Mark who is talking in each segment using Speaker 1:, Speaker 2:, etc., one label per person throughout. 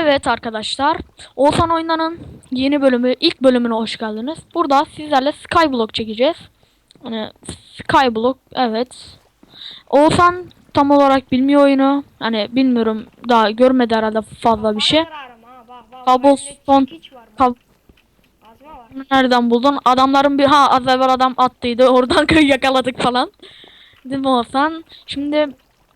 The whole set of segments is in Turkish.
Speaker 1: Evet arkadaşlar. Oğuzhan Oyundan'ın yeni bölümü, ilk bölümüne hoş geldiniz. Burada sizlerle Skyblock çekeceğiz. Hani Skyblock, evet. Oğuzhan tam olarak bilmiyor oyunu. Hani bilmiyorum daha görmedi herhalde fazla bir şey. Cobblestone-. Kab-. Nereden buldun? Adamların bir ha az evvel adam attıydı. Oradan yakaladık falan. Değil mi Oğuzhan? Şimdi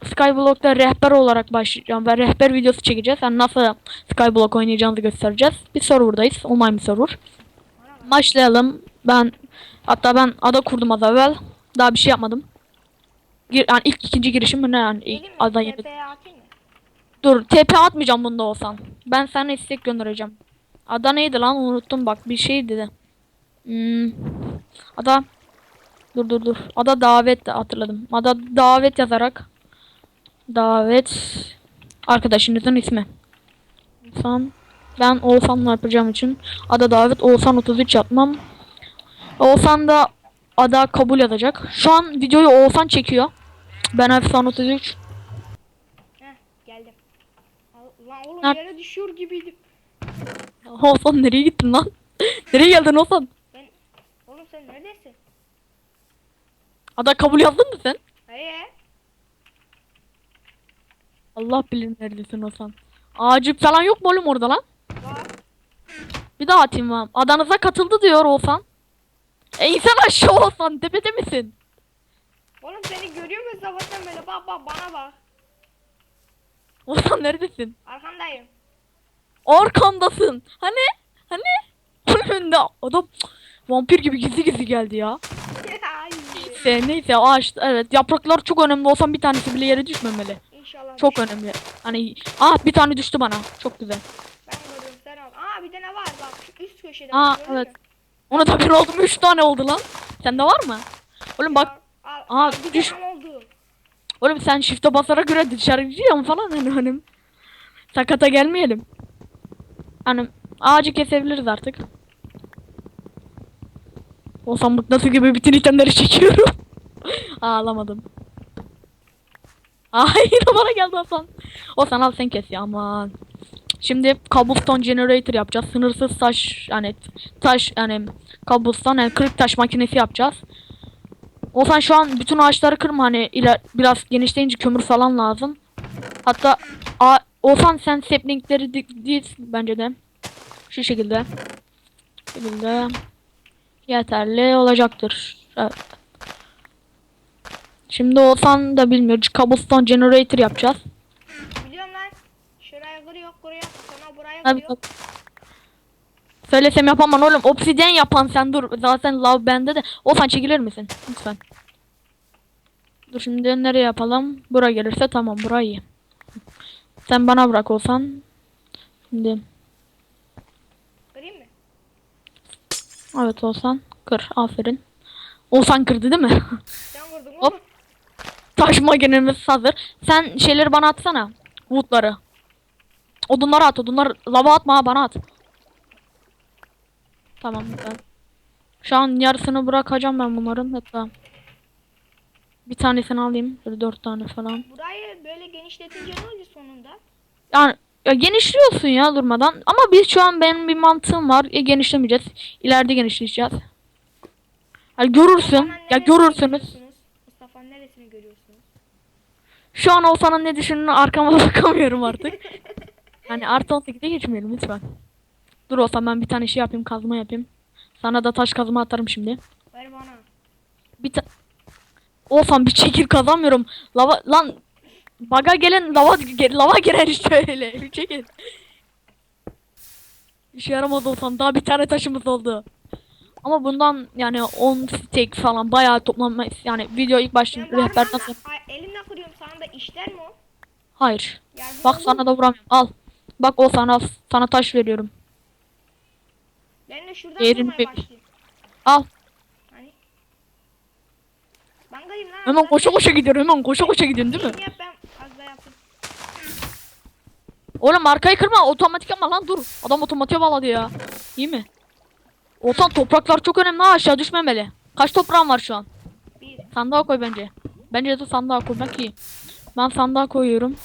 Speaker 1: Skyblock'ta rehber olarak başlayacağım ve rehber videosu çekeceğiz. Yani nasıl Skyblock oynayacağımızı göstereceğiz. Bir serverdayız. Online bir server. Başlayalım. Ben hatta ben ada kurdum az evvel. Daha bir şey yapmadım. Gir, yani ilk ikinci girişim mi ne yani? Ada yeni. Dur TP atmayacağım bunda olsan. Ben sana istek göndereceğim. Ada neydi lan unuttum bak bir şey dedi. Hmm. Ada Dur dur dur. Ada davet hatırladım. Ada davet yazarak davet arkadaşınızın ismi. Oğuzhan ben Oğuzhan'la yapacağım için ada davet Oğuzhan 33 yapmam. Oğuzhan da ada kabul yazacak. Şu an videoyu Oğuzhan çekiyor. Ben Efsan 33.
Speaker 2: Heh, geldim. Lan oğlum
Speaker 1: Nerede?
Speaker 2: yere düşüyor gibiydim.
Speaker 1: Oğuzhan nereye gittin lan? nereye geldin Oğuzhan?
Speaker 2: Ben... Oğlum sen neredesin?
Speaker 1: Ada kabul yazdın mı sen?
Speaker 2: Ee?
Speaker 1: Allah bilir neredesin Oğuzhan. Ağacı falan yok mu oğlum orada lan?
Speaker 2: Var.
Speaker 1: Bir daha atayım ben. Adanıza katıldı diyor Oğuzhan. E insan aşağı Oğuzhan tepede misin?
Speaker 2: Oğlum seni görüyor mu sabahtan böyle bak bak bana bak.
Speaker 1: Oğuzhan neredesin?
Speaker 2: Arkandayım.
Speaker 1: Arkamdasın. Hani? Hani? Önünde adam vampir gibi gizli gizli geldi ya. Neyse neyse ağaç evet yapraklar çok önemli olsan bir tanesi bile yere düşmemeli.
Speaker 2: İnşallah.
Speaker 1: Çok
Speaker 2: düşer.
Speaker 1: önemli. Hani ah bir tane düştü bana. Çok güzel.
Speaker 2: Ben görüyorum sen al. Aa bir tane var bak şu üst köşede.
Speaker 1: Aa evet.
Speaker 2: mü?
Speaker 1: Ona da ben oldum 3 tane oldu lan. Sende var mı? Oğlum bak
Speaker 2: Al, al,
Speaker 1: Aa,
Speaker 2: bir
Speaker 1: düş-
Speaker 2: oldu.
Speaker 1: Oğlum sen shift'e basarak göre dışarı gidiyorsun falan hani hanım. Sakata gelmeyelim. Hani ağacı kesebiliriz artık. O sandık nasıl gibi bütün itemleri çekiyorum. Ağlamadım. Ay bana geldi Hasan. Sana al sen kes ya aman. Şimdi cobblestone generator yapacağız. Sınırsız taş yani taş yani cobblestone yani kırık taş makinesi yapacağız. Olsan şu an bütün ağaçları kırma hani iler, biraz genişleyince kömür falan lazım. Hatta a, Olsan sen saplingleri di- diz bence de. Şu şekilde. Şekilde. Yeterli olacaktır. Evet. Şimdi Olsan da bilmiyor. Cobblestone generator yapacağız.
Speaker 2: Biliyorum lan. Şuraya kırıyor. Sonra buraya
Speaker 1: Tabii,
Speaker 2: kırıyor.
Speaker 1: tabii. Söylesem yapamam oğlum. Obsidian yapan sen dur. Zaten love bende de. Olsan çekilir misin? Lütfen. Dur şimdi nereye yapalım? Bura gelirse tamam burayı. Sen bana bırak olsan. Şimdi
Speaker 2: Kırayım mı?
Speaker 1: evet olsan kır. Aferin. Olsan kırdı değil mi?
Speaker 2: Sen vurdun
Speaker 1: Hop. Taş makinemiz hazır. Sen şeyleri bana atsana. Woodları. Odunları at. Odunları lava atma ha, bana at. Tamam güzel. Şu an yarısını bırakacağım ben bunların hatta. Bir tanesini alayım. Böyle dört tane falan.
Speaker 2: Burayı böyle genişletince ne oluyor sonunda?
Speaker 1: Yani ya genişliyorsun ya durmadan. Ama biz şu an benim bir mantığım var. Ya genişlemeyeceğiz. İleride genişleyeceğiz. Yani görürsün. Ya görürsünüz. Şu an Olsan'ın ne düşündüğünü arkama bakamıyorum artık. hani artı 18'e geçmeyelim lütfen. Dur Olsan ben bir tane şey yapayım kazma yapayım. Sana da taş kazma atarım şimdi.
Speaker 2: Ver bana.
Speaker 1: Bir ta Olsan bir çekil kazamıyorum. Lava lan baga gelen lava lava girer işte öyle. Bir çekil. İşe yaramaz olsan daha bir tane taşımız oldu. Ama bundan yani 10 steak falan bayağı toplanma yani video ilk başta rehber nasıl?
Speaker 2: ay, elimle kırıyorum sana da işler mi o?
Speaker 1: Hayır.
Speaker 2: Yardım
Speaker 1: Bak sana da vuramıyorum. Al. Bak o sana sana taş veriyorum.
Speaker 2: Ben de şuradan
Speaker 1: Yerin
Speaker 2: vurmaya başlayayım.
Speaker 1: Al.
Speaker 2: Hani? Ben kayayım lan.
Speaker 1: Hemen koşa koşa gidiyorum. Hemen koşa koşa gidiyorsun değil mi?
Speaker 2: Yap ben az da yapayım.
Speaker 1: Oğlum arkayı kırma. Otomatik ama lan dur. Adam otomatiğe bağladı ya. İyi mi? Olsan topraklar çok önemli ha aşağı düşmemeli. Kaç toprağın var şu an?
Speaker 2: Bir.
Speaker 1: Sandığa koy bence. Bence de sandığa koymak iyi. Ben sandığa koyuyorum.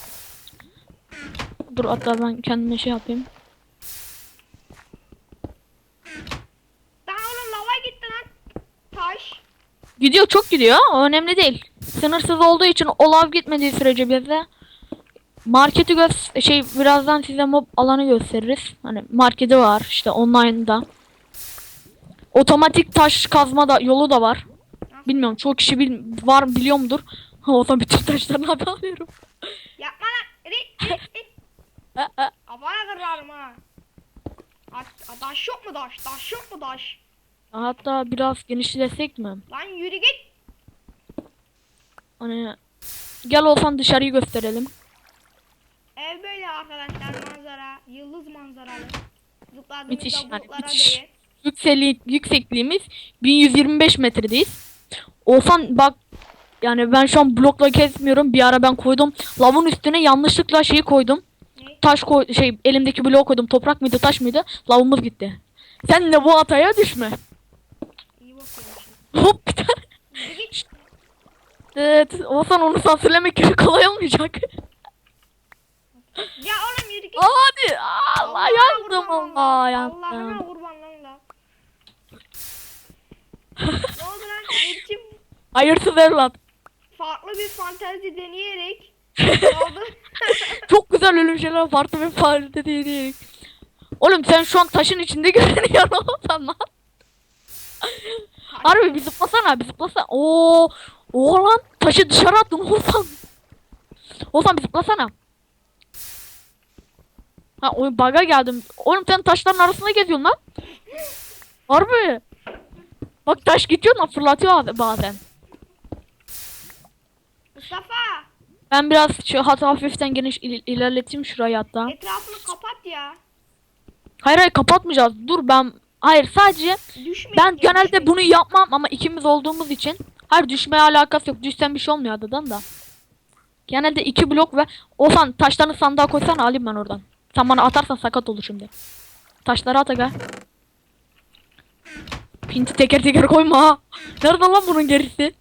Speaker 1: Dur hatta ben kendime şey yapayım.
Speaker 2: Daha oğlum lava gitti lan. Taş.
Speaker 1: Gidiyor çok gidiyor. O önemli değil. Sınırsız olduğu için o lav gitmediği sürece bize marketi göz şey birazdan size mob alanı gösteririz. Hani marketi var işte online'da. Otomatik taş kazma da yolu da var. Bilmiyorum çok kişi bil, var biliyor mudur? O zaman bütün taşlarını abi alıyorum.
Speaker 2: Yapma lan. Ri, ri, ri.
Speaker 1: Ha, ha.
Speaker 2: Kafana kırarım ha. Taş yok mu taş? Taş yok mu taş?
Speaker 1: Hatta biraz genişlesek mi?
Speaker 2: Lan yürü git.
Speaker 1: Hani gel olsan dışarıyı gösterelim.
Speaker 2: Ev böyle arkadaşlar manzara. Yıldız manzaralı.
Speaker 1: Müthiş yani,
Speaker 2: bulutlara
Speaker 1: müthiş. yüksekliğimiz 1125 metredeyiz. Olsan bak yani ben şu an blokla kesmiyorum. Bir ara ben koydum. Lavın üstüne yanlışlıkla şeyi koydum. Taş koy şey elimdeki bloğu koydum. Toprak mıydı taş mıydı? Lavımız gitti. Sen de bu hataya düşme. Hop bir tane. Evet, Olsan onu sansürlemek gibi kolay olmayacak.
Speaker 2: Ya oğlum yürü git.
Speaker 1: Hadi Allah
Speaker 2: Allah'ına
Speaker 1: yandım Allah yandım.
Speaker 2: Allah'ına kurban lan la. ne oldu lan?
Speaker 1: Hayırsız evlat.
Speaker 2: Farklı bir fantezi deneyerek?
Speaker 1: Çok güzel ölüm şeyler farklı bir farklı değil. Oğlum sen şu an taşın içinde görünüyorsun Olsan lan. Harbi bir zıplasana bir zıplasana. Oo, Oo lan taşı dışarı attın Olsan. Olsan bir zıplasana. Ha oyun bug'a geldim. Oğlum sen taşların arasında geziyorsun lan. Harbi. Bak taş gidiyor lan fırlatıyor abi bazen. Ben biraz şu hatta hafiften geniş il- ilerleteyim şurayı hatta.
Speaker 2: etrafını kapat ya.
Speaker 1: Hayır hayır kapatmayacağız. Dur ben hayır sadece
Speaker 2: Düşme.
Speaker 1: ben genelde bunu yapmam ama ikimiz olduğumuz için hayır düşmeye alakası yok. Düşsen bir şey olmuyor adadan da. Genelde iki blok ve Ozan taşlarını sandığa koysana alayım ben oradan. Sen bana atarsan sakat olur şimdi. Taşları at aga. Pinti teker teker koyma ha. Nerede lan bunun gerisi?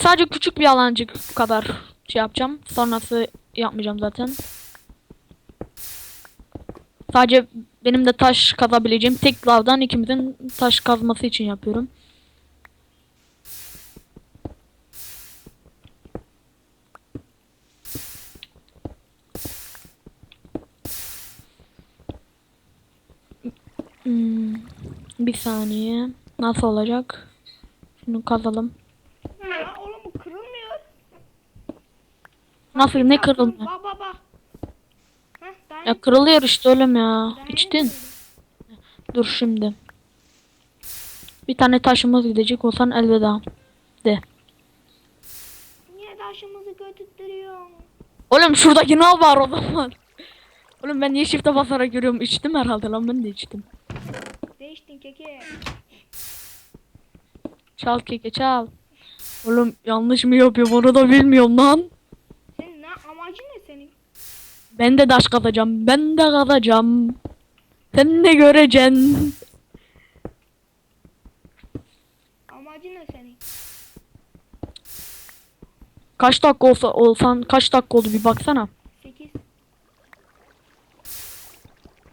Speaker 1: Sadece küçük bir alancık kadar şey yapacağım. Sonrası yapmayacağım zaten. Sadece benim de taş kazabileceğim tek lavdan ikimizin taş kazması için yapıyorum. Hmm, bir saniye. Nasıl olacak? Şunu kazalım.
Speaker 2: Ya oğlum bu kırılmıyor.
Speaker 1: Nasıl ne kırıldı?
Speaker 2: Bak bak bak. Heh, daha
Speaker 1: Ya kırılıyor işte oğlum ya.
Speaker 2: daha
Speaker 1: İçtin. Dur şimdi. Bir tane taşımız gidecek olsan elveda. De.
Speaker 2: Niye taşımızı götürtüyorsun?
Speaker 1: Oğlum şuradaki ne var o zaman? Oğlum ben niye shift'e basarak görüyorum? İçtim herhalde lan ben de içtim.
Speaker 2: Değiştin keke.
Speaker 1: Çal keke çal. Oğlum yanlış mı yapıyorum onu da bilmiyorum lan.
Speaker 2: Senin ne amacın ne senin?
Speaker 1: Ben de taş kazacağım. Ben de kazacağım. Sen de göreceksin.
Speaker 2: Amacın ne senin?
Speaker 1: Kaç dakika olsa olsan kaç dakika oldu bir baksana.
Speaker 2: 8.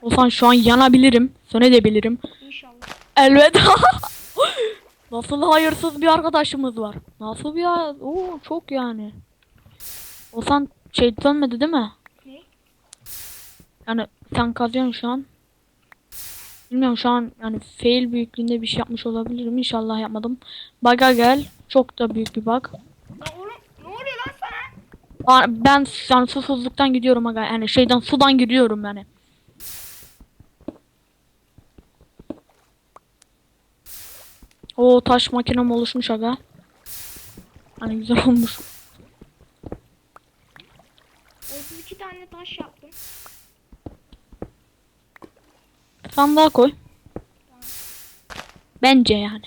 Speaker 1: Olsan şu an yanabilirim. Sönebilirim.
Speaker 2: İnşallah.
Speaker 1: Elveda. Nasıl hayırsız bir arkadaşımız var. Nasıl bir ya? Oo çok yani. Olsan şey dönmedi değil mi? Yani sen kazıyorsun şu an. Bilmiyorum şu an yani fail büyüklüğünde bir şey yapmış olabilirim. İnşallah yapmadım. Bug'a gel. Çok da büyük bir bug.
Speaker 2: Lan oğlum ne oluyor lan sana?
Speaker 1: Ben yani susuzluktan gidiyorum aga. Yani şeyden sudan gidiyorum yani. O taş makinem oluşmuş aga. Hani güzel olmuş.
Speaker 2: 32 tane taş yaptım.
Speaker 1: Sandığa koy. Bence yani.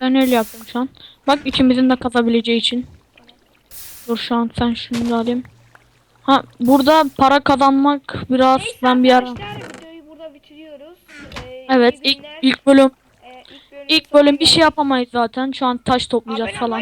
Speaker 1: Ben öyle yapıyorum şu an. Bak ikimizin de kazabileceği için. Dur şu an sen şunu da alayım. Ha burada para kazanmak biraz
Speaker 2: Neyse
Speaker 1: ben bir ara.
Speaker 2: burada bitiriyoruz. Ee,
Speaker 1: Evet ilk ilk bölüm
Speaker 2: Ee, ilk bölümün
Speaker 1: ilk bölüm bir şey yapamayız zaten. Şu an taş toplayacağız
Speaker 2: Abone
Speaker 1: falan.